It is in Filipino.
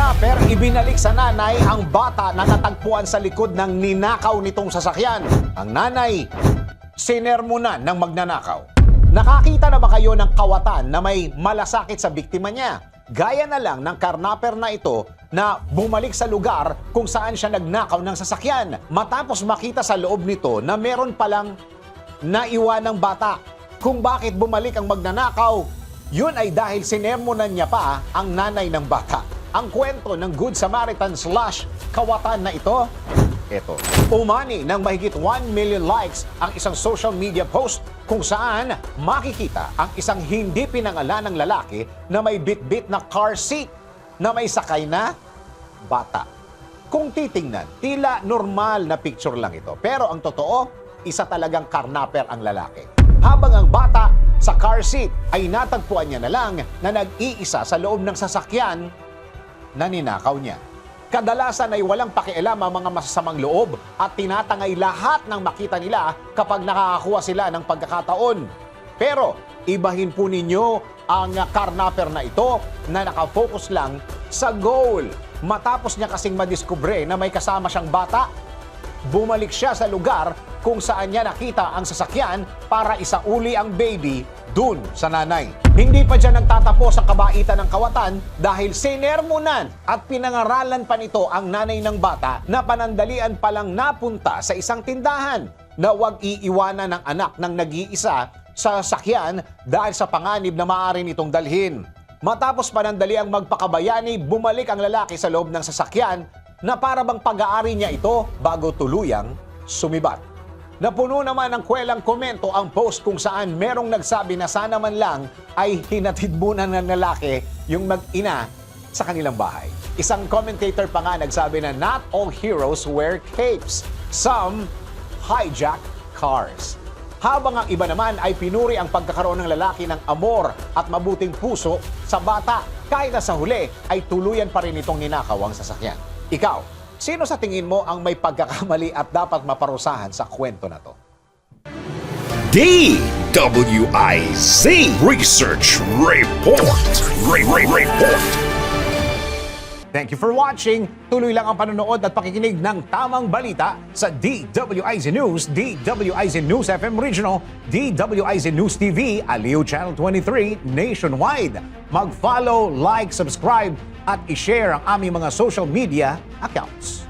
Karnaper, ibinalik sa nanay ang bata na natagpuan sa likod ng ninakaw nitong sasakyan. Ang nanay, sinermonan ng magnanakaw. Nakakita na ba kayo ng kawatan na may malasakit sa biktima niya? Gaya na lang ng karnaper na ito na bumalik sa lugar kung saan siya nagnakaw ng sasakyan. Matapos makita sa loob nito na meron palang naiwan ng bata. Kung bakit bumalik ang magnanakaw, yun ay dahil sinermonan niya pa ang nanay ng bata. Ang kwento ng Good Samaritan slash kawatan na ito, ito. Umani ng mahigit 1 million likes ang isang social media post kung saan makikita ang isang hindi pinangalan ng lalaki na may bit-bit na car seat na may sakay na bata. Kung titingnan, tila normal na picture lang ito. Pero ang totoo, isa talagang karnaper ang lalaki. Habang ang bata sa car seat ay natagpuan niya na lang na nag-iisa sa loob ng sasakyan na ninakaw niya. Kadalasan ay walang pakialam ang mga masasamang loob at tinatangay lahat ng makita nila kapag nakakakuha sila ng pagkakataon. Pero ibahin po ninyo ang karnaper na ito na nakafocus lang sa goal. Matapos niya kasing madiskubre na may kasama siyang bata, bumalik siya sa lugar kung saan niya nakita ang sasakyan para isauli ang baby dun sa nanay. Hindi pa dyan nagtatapos ang kabaitan ng kawatan dahil sinermonan at pinangaralan pa nito ang nanay ng bata na panandalian palang napunta sa isang tindahan na huwag iiwanan ng anak ng nag-iisa sa sasakyan dahil sa panganib na maaari nitong dalhin. Matapos panandaliang magpakabayani, bumalik ang lalaki sa loob ng sasakyan na para bang pag-aari niya ito bago tuluyang sumibat. Napuno naman ng kwelang komento ang post kung saan merong nagsabi na sana man lang ay hinatid muna ng lalaki yung mag-ina sa kanilang bahay. Isang commentator pa nga nagsabi na not all heroes wear capes. Some hijack cars. Habang ang iba naman ay pinuri ang pagkakaroon ng lalaki ng amor at mabuting puso sa bata kahit na sa huli ay tuluyan pa rin itong ninakaw ang sasakyan. Ikaw, sino sa tingin mo ang may pagkakamali at dapat maparusahan sa kwento na to? DWIZ Research Report. Re- Re- Report. Thank you for watching. Tuloy lang ang panonood at pakikinig ng tamang balita sa DWIZ News, DWIZ News FM Regional, DWIZ News TV, Aliw Channel 23, nationwide. Mag-follow, like, subscribe, at i-share ang aming mga social media accounts.